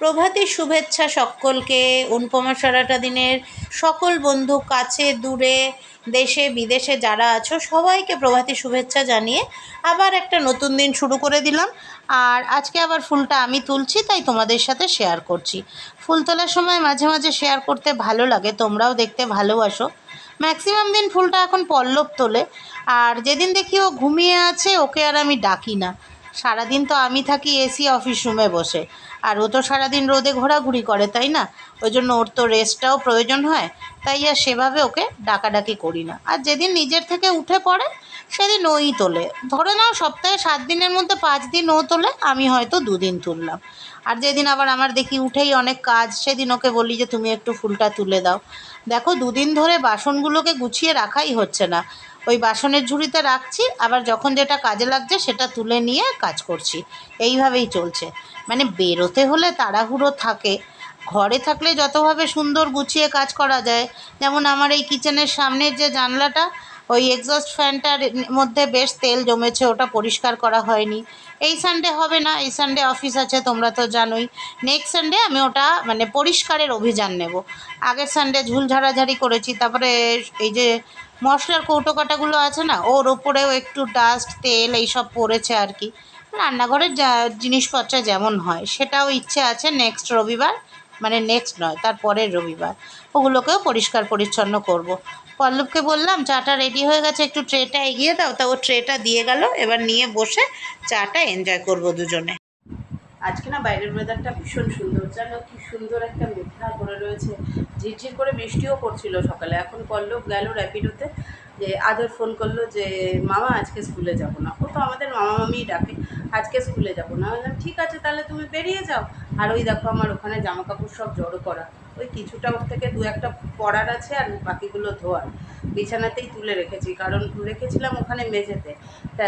প্রভাতী শুভেচ্ছা সকলকে। অনুপমা সারাটা দিনের সকল বন্ধু কাছে, দূরে, দেশে, বিদেশে যারা আছো, সবাইকে প্রভাতী শুভেচ্ছা জানিয়ে আবার একটা নতুন দিন শুরু করে দিলাম। আর আজকে আবার ফুলটা আমি তুলছি, তাই তোমাদের সাথে শেয়ার করছি। ফুল তোলার সময় মাঝে মাঝে শেয়ার করতে ভালো লাগে, তোমরাও দেখতে ভালোবাসো। ম্যাক্সিমাম দিন ফুলটা এখন পল্লব তোলে, আর যেদিন দেখি ও ঘুমিয়ে আছে, ওকে আর আমি ডাকি না। সারাদিন তো আমি থাকি এসি অফিস রুমে বসে। আর ও তো সারাদিন রোদে ঘোরাঘুরি করে, তাই না? ওই জন্য ওর তো রেস্টটাও প্রয়োজন হয়, তাই আর সেভাবে ওকে ডাকাডাকি করি না। আর যেদিন নিজের থেকে উঠে পড়ে, সেদিন ওই তোলে। ধরে নাও সপ্তাহে সাত দিনের মধ্যে পাঁচ দিন ও তোলে, আমি হয়তো দুদিন তুললাম। আর যেদিন আবার আমার দেখি উঠেই অনেক কাজ, সেদিন ওকে বলি যে তুমি একটু ফুলটা তুলে দাও। দেখো, দুদিন ধরে বাসনগুলোকে গুছিয়ে রাখাই হচ্ছে না। ওই বাসনের ঝুড়িতে রাখছি, আবার যখন যেটা কাজে লাগছে সেটা তুলে নিয়ে কাজ করছি। এইভাবেই চলছে। মানে বেরোতে হলে তাড়াহুড়ো থাকে। ঘরে থাকলে যতভাবে সুন্দর গুছিয়ে কাজ করা যায়। যেমন আমার এই কিচেনের সামনের যে জানলাটা, ওই এক্সস্ট ফ্যানটার মধ্যে বেশ তেল জমেছে, ওটা পরিষ্কার করা হয়নি। এই সানডে হবে না, এই সানডে অফিস আছে, তোমরা তো জানোই। নেক্সট সানডে আমি ওটা মানে পরিষ্কারের অভিযান নেব। আগের সানডে ঝুল ঝাড়াঝাড়ি করেছি, তারপরে এই যে মশলার কৌটো কাটাগুলো আছে না, ওর ওপরেও একটু ডাস্ট তেল এইসব পড়েছে আর কি। রান্নাঘরের যা জিনিসপত্র যেমন হয়, সেটাও ইচ্ছে আছে নেক্সট রবিবার মানে নেক্সট নয়, তার পরের রবিবার। ওগুলোকেও পরিষ্কার পরিচ্ছন্ন করব। পল্লবকে বললাম, চাটা রেডি হয়ে গেছে, একটু ট্রেটা এগিয়ে দাও। তা ও ট্রেটা দিয়ে গেল, এবার নিয়ে বসে চাটা এনজয় করব দুজনে। আজকে না বাইরের ওয়েদারটা ভীষণ সুন্দর। জানো কি সুন্দর একটা মেঘলা করে রয়েছে। ঝিরঝির করে বৃষ্টিও পড়ছিল সকালে। এখন পল্লব গেল র্যাপিডোতে যে আদর ফোন করল যে, মামা, আজকে স্কুলে যাব না। ও তো আমাদের মামা মামিই ডাকে, আজকে স্কুলে যাব না। বললাম, ঠিক আছে, তাহলে তুমি বেরিয়ে যাও। আর ওই দেখো আমার ওখানে জামা কাপড় সব জড়ো করা। ওই কিছুটা ওর থেকে দু একটা পড়ার আছে আর বাকিগুলো ধোয়ার। বিছানাতেই তুলে রেখেছি, কারণ রেখেছিলাম ওখানে মেঝেতে। তা,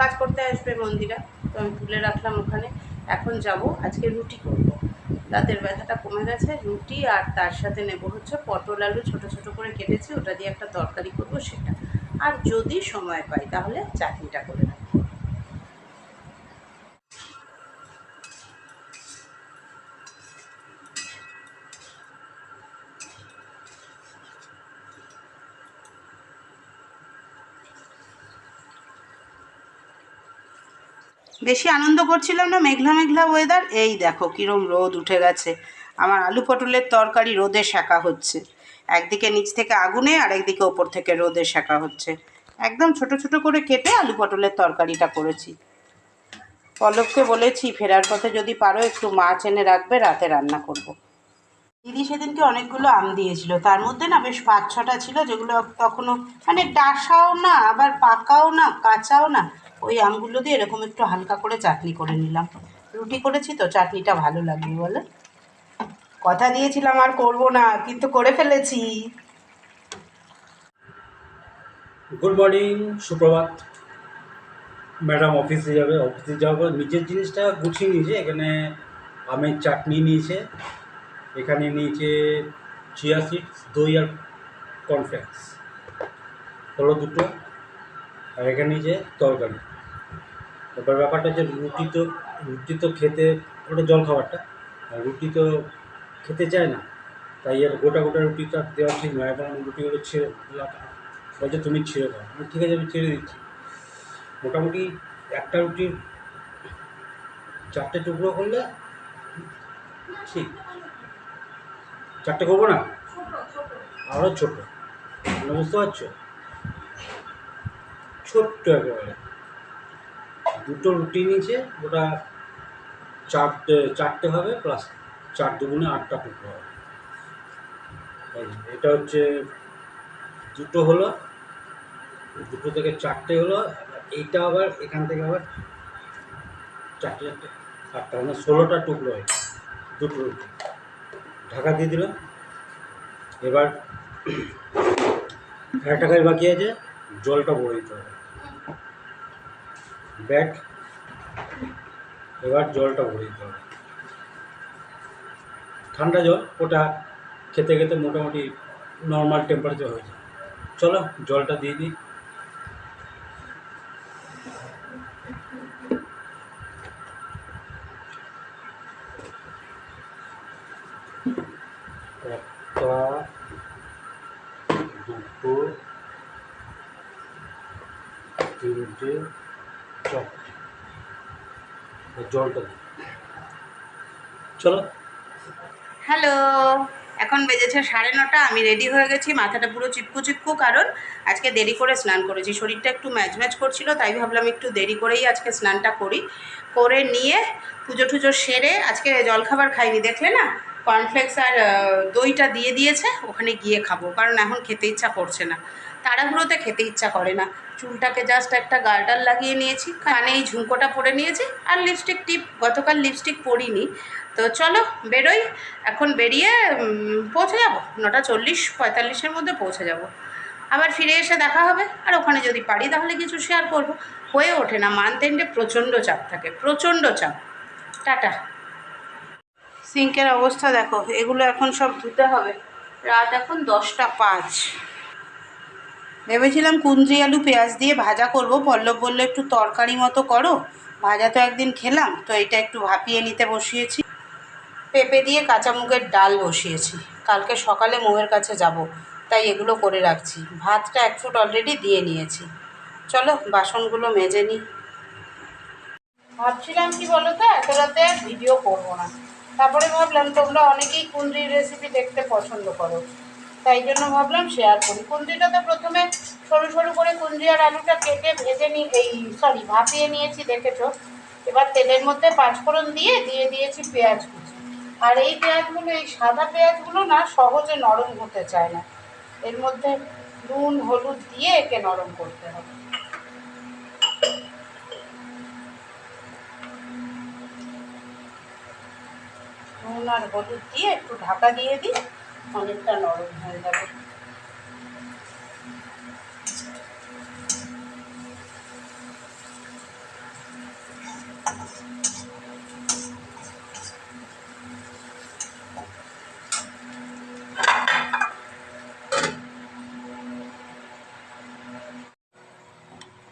কাজ করতে আসবে মন্দিরা, তো আমি তুলে রাখলাম ওখানে। এখন যাব, আজকে রুটি করব। দাঁতের ব্যথাটা কমে গেছে, রুটি আর তার সাথে নেব হচ্ছে পটল আলু ছোট ছোট করে কেটেছি, ওটা দিয়ে একটা তরকারি করব সেটা। আর যদি সময় পাই তাহলে চাটনিটা করে রাখব বেশি আনন্দ করছিলাম না, মেঘলা মেঘলা ওয়েদার এই দেখো কিরম রোদ উঠে গেছে। আমার আলু পটলের তরকারি রোদে সেঁকা হচ্ছে। একদিকে নিচ থেকে আগুনে, আর একদিকে ওপর থেকে রোদে সেঁকা হচ্ছে। একদম ছোট ছোট করে কেটে আলু পটলের তরকারিটা করেছি। পল্লবকে বলেছি, ফেরার পথে যদি পারো, একটু মাছ এনে রাখবে, রাতে রান্না করব। দিদি সেদিনকে অনেকগুলো আম দিয়েছিল। তার মধ্যে না বেশ পাঁচ ছটা ছিল, যেগুলো তখনও মানে ডাসাও না, আবার পাকাও না, কাঁচাও না ওই আমগুলো দিয়ে এরকম একটু হালকা করে চাটনি করে নিলাম। রুটি করেছি তো, চাটনিটা ভালো লাগবে বলে। কথা দিয়েছিলাম আর করব না, কিন্তু করে ফেলেছি। গুড মর্নিং সুপ্রভাত। ম্যাডাম অফিসে যাবে, অফিসে যাওয়ার পর নিজের জিনিসটা গুছিয়ে নিয়েছে, এখানে আমের চাটনি নিয়েছে, এখানে নিয়েছে চিয়া সিডস দই আর কর্নফ্লেক্স হলো দুটো, আর এখানে নিয়েছে তরকারি। এবার ব্যাপারটা হচ্ছে রুটি তো রুটি তো খেতে ওটা জল খাবারটা। রুটি তো খেতে চায় না, তাই আর গোটা গোটা রুটিটা দেওয়া ঠিক নয় এবং রুটিগুলো ছেড়ে বলছে তুমি ছেড়ে দাও। আমি ঠিক আছে, আমি ছেড়ে দিচ্ছি। মোটামুটি একটা রুটির চারটে টুকরো করলে ঠিক। চারটে করব না? আরও ছোটো। মানে বুঝতে পারছ? ছোট্ট একেবারে। দুটো রুটি নিয়েছে, ওটা চারটে চারটে হবে প্লাস চার দুগুণে আটটা টুকরো হবে। এটা হচ্ছে দুটো হলো, দুটো থেকে চারটে হলো, এইটা আবার এখান থেকে আবার চারটে চারটে, আটটা মানে ষোলোটা টুকরো হয় দুটো রুটি। ঢাকা দিয়ে দিলাম। এবার কাজ বাকি আছে, জলটা ভরে দিতে হবে। ব্যাগ এবার জলটা ভরে দিতে হবে। ঠান্ডা জল, ওটা খেতে খেতে মোটামুটি নর্মাল টেম্পারেচার হয়ে যায়। চলো, জলটা দিয়ে দিই। একটা, দুটো, তিনটে চারটে জলটা চলো। হ্যালো, এখন বেজেছে সাড়ে নটা, আমি রেডি হয়ে গেছি, মাথাটা পুরো চিপকু চিপকু, কারণ আজকে দেরি করে স্নান করেছি, শরীরটা একটু ম্যাচ ম্যাচ করছিল, তাই ভাবলাম একটু দেরি করেই আজকে স্নানটা করি। করে নিয়ে পুজো টুজো সেরে আজকে জলখাবার খাইনি, দেখলে না? কর্নফ্লেক্স আর দইটা দিয়ে দিয়েছে, ওখানে গিয়ে খাব, কারণ এখন খেতে ইচ্ছা করছে না। তাড়াহুড়োতে খেতে ইচ্ছা করে না। চুলটাকে জাস্ট একটা গার্ডার লাগিয়ে নিয়েছি। কানে এই ঝুমকোটা পরে নিয়েছি। আর লিপস্টিক টিপ, গতকাল লিপস্টিক পরিনি। তো চলো, বেরোই। এখন বেরিয়ে পৌঁছে যাব। নটা চল্লিশ পঁয়তাল্লিশের মধ্যে পৌঁছে যাব। আবার ফিরে এসে দেখা হবে। আর ওখানে যদি পারি, তাহলে কিছু শেয়ার করব। হয়ে ওঠে না। মান্থ এন্ডে প্রচণ্ড চাপ থাকে। প্রচণ্ড চাপ। টাটা। সিঙ্কের অবস্থা দেখো। এগুলো এখন সব ধুতে হবে। রাত এখন দশটা পাঁচ। ভেবেছিলাম কুঞ্জি আলু পেঁয়াজ দিয়ে ভাজা করব। পল্লব বলল, একটু তরকারি মতো করো। ভাজা তো একদিন খেলাম, তো এটা একটু ভাপিয়ে নিতে বসিয়েছি। পেঁপে দিয়ে কাঁচা মুগের ডাল বসিয়েছি। কালকে সকালে মৌয়ের কাছে যাব, তাই এগুলো করে রাখছি। ভাতটা এক ফুট অলরেডি দিয়ে নিয়েছি। চলো, বাসনগুলো মেজে নিই। ভাবছিলাম কি বলো তো এত রাতে ভিডিও করব না। তারপরে ভাবলাম, তোমরা অনেকেই কুন্দ্রির রেসিপি দেখতে পছন্দ করো। তাই জন্য ভাবলাম শেয়ার করি। কুন্দ্রিটা তো প্রথমে সরু সরু করে কুন্দ্রি আর আলুটা কেটে ভেজে নি এই সরি ভাপিয়ে নিয়েছি, দেখেছ? এবার তেলের মধ্যে পাঁচফোড়ন দিয়ে দিয়ে দিয়েছি পেঁয়াজ কুচি। আর এই পেঁয়াজগুলো, এই সাদা পেঁয়াজগুলো না সহজে নরম হতে চায় না। এর মধ্যে নুন, হলুদ দিয়ে একে নরম করতে হবে। নুন আর হলুদ দিয়ে একটু ঢাকা দিয়ে দিই। অনেকটা নরম হয়ে যাবে।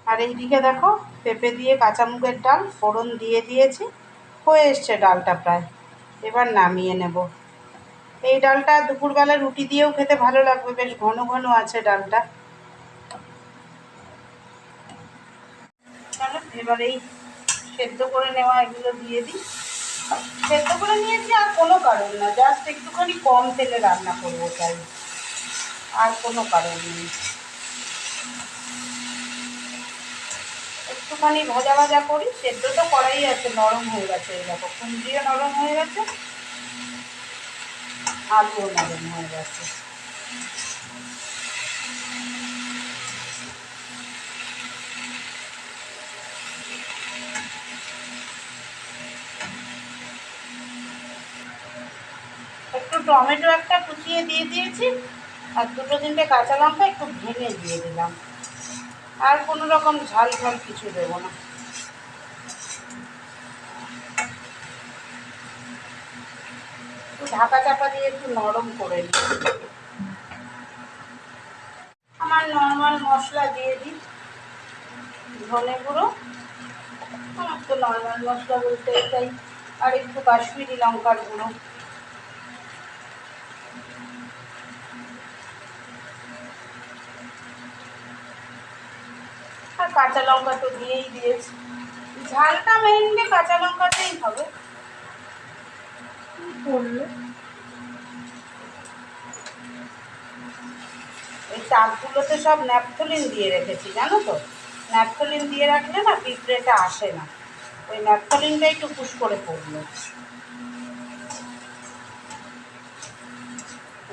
আর এইদিকে দেখো, পেঁপে দিয়ে কাঁচা মুগের ডাল, ফোড়ন দিয়ে দিয়েছি, হয়ে এসছে ডালটা প্রায়। এবার নামিয়ে নেব। এই ডালটা দুপুরবেলা রুটি দিয়েও খেতে ভালো লাগবে। বেশ ঘন ঘন আছে ডালটা। চলো, এবার এই সেদ্ধ করে নেওয়া এগুলো দিয়ে দিই। সেদ্ধ করে নিয়েছি আর কোনো কারণ না জাস্ট একটুখানি কম তেলে রান্না করব তাই। আর কোনো কারণ নেই। একটুখানি ভাজা ভাজা করি, সেদ্ধ তো করাই আছে, নরম হয়ে গেছে, এই দেখো, কুমড়িও নরম হয়ে গেছে। আলুও নরম হয়ে গেছে একটু টমেটো একটা কুচিয়ে দিয়ে দিয়েছি, আর দুটো তিনটে কাঁচা লঙ্কা একটু ভেঙে দিয়ে দিলাম। আর কোনো রকম ঝাল ঝাল কিছু দেবো না। একটু ঢাকা চাপা দিয়ে একটু নরম করে নিই। আমার নর্মাল মশলা দিয়ে দিই। ধনে গুঁড়ো আমার তো নর্মাল মশলা বলতে এটাই। আর একটু কাশ্মীরি লঙ্কার গুঁড়ো। আর কাঁচা লঙ্কা তো দিয়েই দিয়েছি। ঝালটা মেনলি কাঁচা লঙ্কাতেই হবে। কি করলে। এই টাকগুলোতে সব ন্যাপথলিন দিয়ে রেখেছি, জানো তো? ন্যাপথলিন দিয়ে রাখলে না পিঁপড়েটা আসে না। ওই ন্যাপথলিনটা একটু পুশ করে পড়ল।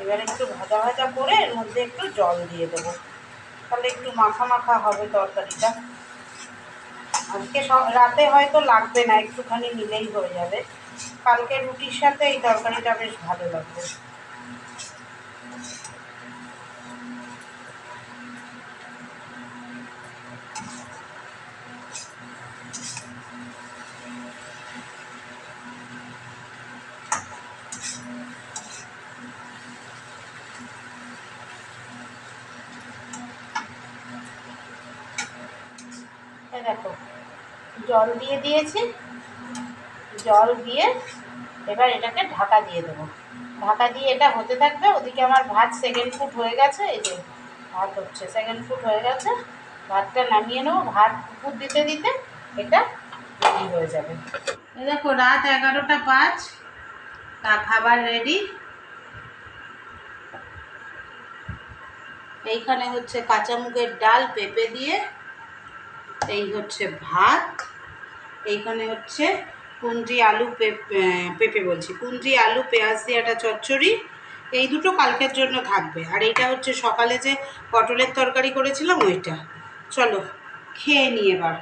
এবার একটু ভাজা ভাজা করে এর মধ্যে একটু জল দিয়ে দেবো। তাহলে একটু মাখা মাখা হবে তরকারিটা। আজকে রাতে হয়তো লাগবে না, একটুখানি নিলেই হয়ে যাবে। কালকে রুটির সাথে এই তরকারিটা বেশ ভালো লাগবে দেখো জল দিয়ে দিয়েছি। জল দিয়ে এবার এটাকে ঢাকা দিয়ে দেবো। ঢাকা দিয়ে এটা হতে থাকবে, ওদিকে আমার ভাত সেকেন্ড ফুট হয়ে গেছে, এই যে ভাত হচ্ছে সেকেন্ড ফুট হয়ে গেছে। ভাতটা নামিয়ে নেব, ভাত ফুট দিতে দিতে এটা রেডি হয়ে যাবে। দেখো, রাত এগারোটা পাঁচ, তা খাবার রেডি এইখানে হচ্ছে কাঁচা মুগের ডাল পেঁপে দিয়ে, এই হচ্ছে ভাত, এইখানে হচ্ছে কুঞ্জি আলু পেঁপে পেঁপে বলছি। কুন্দ্রি আলু, পেঁয়াজ দিয়ে চচ্চড়ি, এই দুটো কালকের জন্য থাকবে। আর এইটা হচ্ছে সকালে যে পটলের তরকারি করেছিলাম, ওইটা। চলো, খেয়ে নিই এবার।